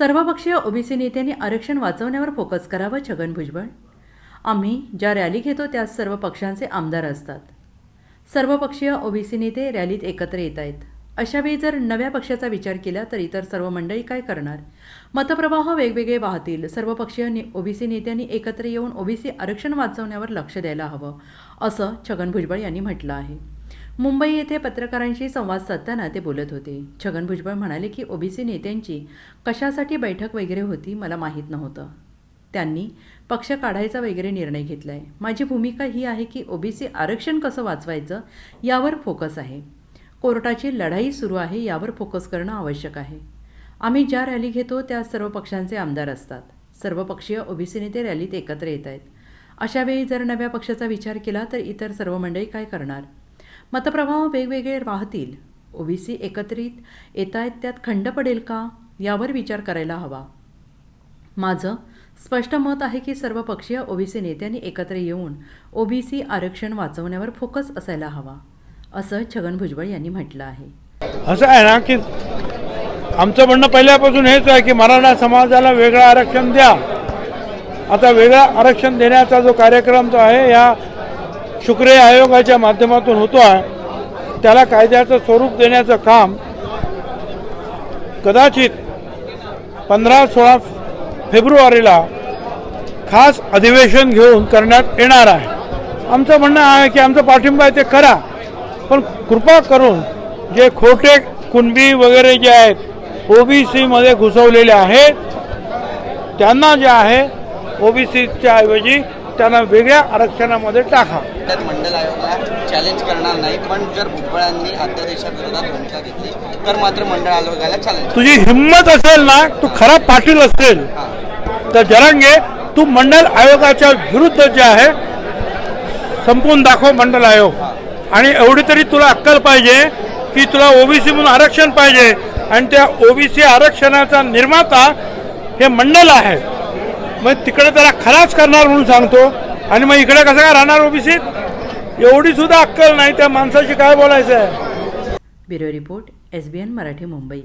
सर्वपक्षीय ओबीसी नेत्यांनी आरक्षण वाचवण्यावर फोकस करावं छगन भुजबळ. आम्ही ज्या रॅली घेतो त्यात सर्व पक्षांचे आमदार असतात. सर्वपक्षीय ओबीसी नेते रॅलीत एकत्र येत आहेत. अशावेळी जर नव्या पक्षाचा विचार केला तर इतर सर्व मंडळी काय करणार? मतप्रवाह वेगवेगळे वाहतील. सर्वपक्षीय ने ओबीसी नेत्यांनी एकत्र येऊन ओबीसी आरक्षण वाचवण्यावर लक्ष द्यायला हवं असं छगन भुजबळ यांनी म्हटलं आहे. मुंबई येथे पत्रकारांशी संवाद साधताना ते बोलत होते. छगन भुजबळ म्हणाले की ओबीसी नेत्यांची कशासाठी बैठक वगैरे होती मला माहीत नव्हतं. त्यांनी पक्ष काढायचा वगैरे निर्णय घेतला आहे माझी भूमिका ही आहे की ओबीसी आरक्षण कसं वाचवायचं यावर फोकस आहे. कोर्टाची लढाई सुरू आहे यावर फोकस करणं आवश्यक आहे. आम्ही ज्या रॅली घेतो त्या सर्व पक्षांचे आमदार असतात. सर्वपक्षीय ओबीसी नेते रॅलीत एकत्र येत आहेत अशावेळी जर नव्या पक्षाचा विचार केला तर इतर सर्व मंडळी काय करणार? मतप्रवाह वेगवेगळे राहतील ओबीसी एकत्रित येत आहेत त्यात खंड पडेल का? यावर विचार करायला हवा. माझं स्पष्ट मत आहे की सर्वपक्षीय ओबीसी नेत्यांनी एकत्र येऊन ओबीसी आरक्षण वाचवण्यावर फोकस असायला हवा असं छगन भुजबळ यांनी म्हटलं आहे. असं आहे ना की आमचं म्हणणं पहिल्यापासून हेच आहे की मराठा समाजाला वेगळं आरक्षण द्या. आता वेगळं आरक्षण देण्याचा जो कार्यक्रम जो आहे या शुक्रिय आयोगाच्या माध्यमातून होतो आहे. त्याला कायद्याचं स्वरूप देण्याचं काम कदाचित पंधरा सोळा फेब्रुवारीला खास अधिवेशन घेऊन करण्यात येणार आहे. आमचं म्हणणं आहे की आमचा पाठिंबा आहे ते करा. पण कृपा करून जे खोटे कुणबी वगैरे जे आहेत ओबीसीमध्ये घुसवलेले आहेत त्यांना जे आहे ओबीसीच्या ऐवजी त्यांना वेगळ्या आरक्षणामध्ये टाका. त्यात मंडल आयोगाला चॅलेंज करणार नाही पण जर भुजबळांनी अध्यादेशाविरोधात भूमिका घेतली तर मात्र मंडळ आयोगाला चॅलेंज तुझी हिंमत असेल ना तू खरा पाटील असेल. तर जरांगे तू मंडल आयोगाच्या विरुद्ध जे आहे संपवून दाखव मंडल आयोग. आणि एवढी तरी तुला अक्कल पाहिजे की तुला ओबीसी म्हणून आरक्षण पाहिजे. आणि त्या ओबीसी आरक्षणाचा निर्माता हे मंडल आहे. मग तिकडे त्याला खराच करणार म्हणून सांगतो. आणि मग इकडे कसं काय राहणार ओबीसीत एवढी सुद्धा अक्कल नाही त्या माणसाशी काय बोलायचं आहे bureau report S B N Marathi Mumbai.